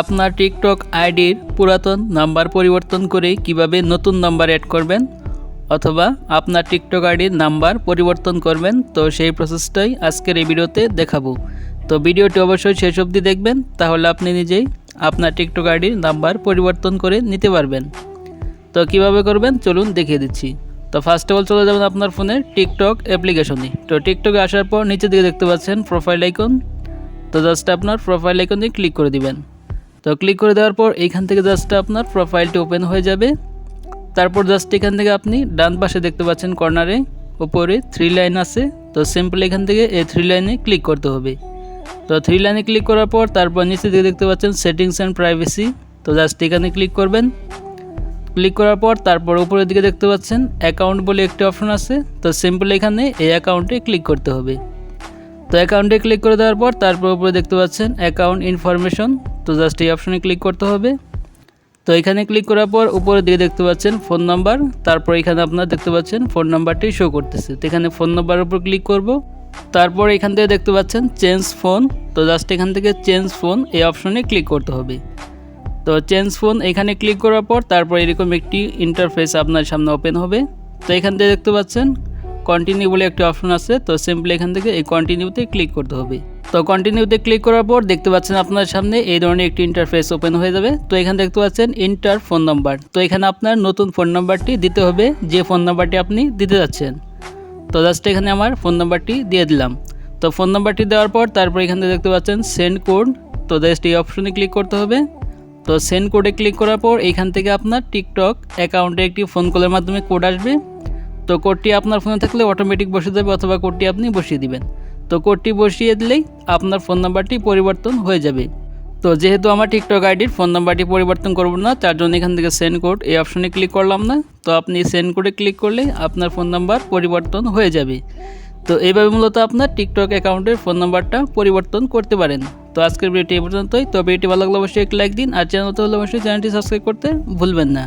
আপনার টিকটক আইডির পুরাতন নাম্বার পরিবর্তন করে কীভাবে নতুন নাম্বার অ্যাড করবেন? অথবা আপনার টিকটক আইডির নাম্বার পরিবর্তন করবেন? তো সেই প্রসেসটাই আজকের এই ভিডিওতে দেখাবো। তো ভিডিওটি অবশ্যই শেষ অবধি দেখবেন, তাহলে আপনি নিজেই আপনার টিকটক আইডির নাম্বার পরিবর্তন করে নিতে পারবেন। তো কীভাবে করবেন? চলুন দেখিয়ে দিচ্ছি। তো ফার্স্ট অফ অল চলে যাবেন আপনার ফোনের টিকটক অ্যাপ্লিকেশনে তো টিকটকে আসার পর নিচের দিকে দেখতে পাচ্ছেন প্রোফাইল আইকন তো জাস্ট আপনার প্রোফাইল আইকনে ক্লিক করে দিবেন। তো ক্লিক করে দেওয়ার পর এইখান থেকে জাস্ট আপনার প্রোফাইলটি ওপেন হয়ে যাবে। তারপর জাস্ট এখান থেকে আপনি ডান পাশে দেখতে পাচ্ছেন কর্নারে উপরে থ্রি লাইন আছে। তো সিম্পল এখান থেকে এই থ্রি লাইনে ক্লিক করতে হবে। তো থ্রি লাইনে ক্লিক করার পর তারপর নিচে দিকে দেখতে পাচ্ছেন সেটিংস অ্যান্ড প্রাইভেসি তো জাস্ট এখানে ক্লিক করবেন। ক্লিক করার পর তারপর উপরের দিকে দেখতে পাচ্ছেন অ্যাকাউন্ট বলে একটি অপশন আছে। তো সিম্পল এখানে এই অ্যাকাউন্টে ক্লিক করতে হবে। তো অ্যাকাউন্টে ক্লিক করে দেওয়ার পর তারপর উপরে দেখতে পাচ্ছেন অ্যাকাউন্ট ইনফরমেশন তো জাস্ট এই অপশনে ক্লিক করতে হবে। তো এখানে ক্লিক করার পর উপরের দিকে দেখতে পাচ্ছেন ফোন নাম্বার তারপর এখানে আপনারা দেখতে পাচ্ছেন ফোন নাম্বারটি শো করতেছে। তো এখানে ফোন নাম্বারের উপর ক্লিক করব, তারপর এখান থেকে দেখতে পাচ্ছেন চেঞ্জ ফোন তো জাস্ট এখান থেকে চেঞ্জ ফোন এই অপশনে ক্লিক করতে হবে। তো চেঞ্জ ফোন এখানে ক্লিক করার পর তারপর এরকম একটি ইন্টারফেস আপনার সামনে ওপেন হবে। তো এখান থেকে দেখতে পাচ্ছেন কন্টিনিউ বলে একটি অপশন আছে, তো সিম্পলি এখান থেকে এই কন্টিনিউতে ক্লিক করতে হবে। তো কন্টিনিউতে ক্লিক করার পর দেখতে পাচ্ছেন আপনার সামনে এই ধরনের একটি ইন্টারফেস ওপেন হয়ে যাবে। তো এখানে দেখতে পাচ্ছেন ইন্টার ফোন নাম্বার তো এখানে আপনার নতুন ফোন নাম্বারটি দিতে হবে, যে ফোন নাম্বারটি আপনি দিতে যাচ্ছেন। তো জাস্ট এখানে আমার ফোন নাম্বারটি দিয়ে দিলাম। তো ফোন নাম্বারটি দেওয়ার পর তারপর এখান দেখতে পাচ্ছেন সেন্ড কোড তো জাস্ট এই অপশনে ক্লিক করতে হবে। তো সেন্ড কোডে ক্লিক করার পর এখান থেকে আপনার টিকটক অ্যাকাউন্টে একটি ফোন কলের মাধ্যমে কোড আসবে। তো কোডটি আপনার ফোনে থাকলে অটোমেটিক বসে যাবে অথবা কোডটি আপনি বসিয়ে দিবেন। তো কোডটি বসিয়ে দিলেই আপনার ফোন নাম্বারটি পরিবর্তন হয়ে যাবে। তো যেহেতু আমার টিকটক আইডির ফোন নাম্বারটি পরিবর্তন করব না, তার জন্য এখান থেকে সেন্ড কোড এই অপশনে ক্লিক করলাম না। তো আপনি সেন্ড কোডে ক্লিক করলে আপনার ফোন নাম্বার পরিবর্তন হয়ে যাবে। তো এইভাবে মূলত আপনার টিকটক অ্যাকাউন্টের ফোন নাম্বারটা পরিবর্তন করতে পারেন। তো আজকের ভিডিওটি এই পর্যন্তই। তো ভিডিওটি ভালো লাগলে অবশ্যই এক লাইক দিন। আর চ্যানেল হলে অবশ্যই চ্যানেলটি সাবস্ক্রাইব করতে ভুলবেন না।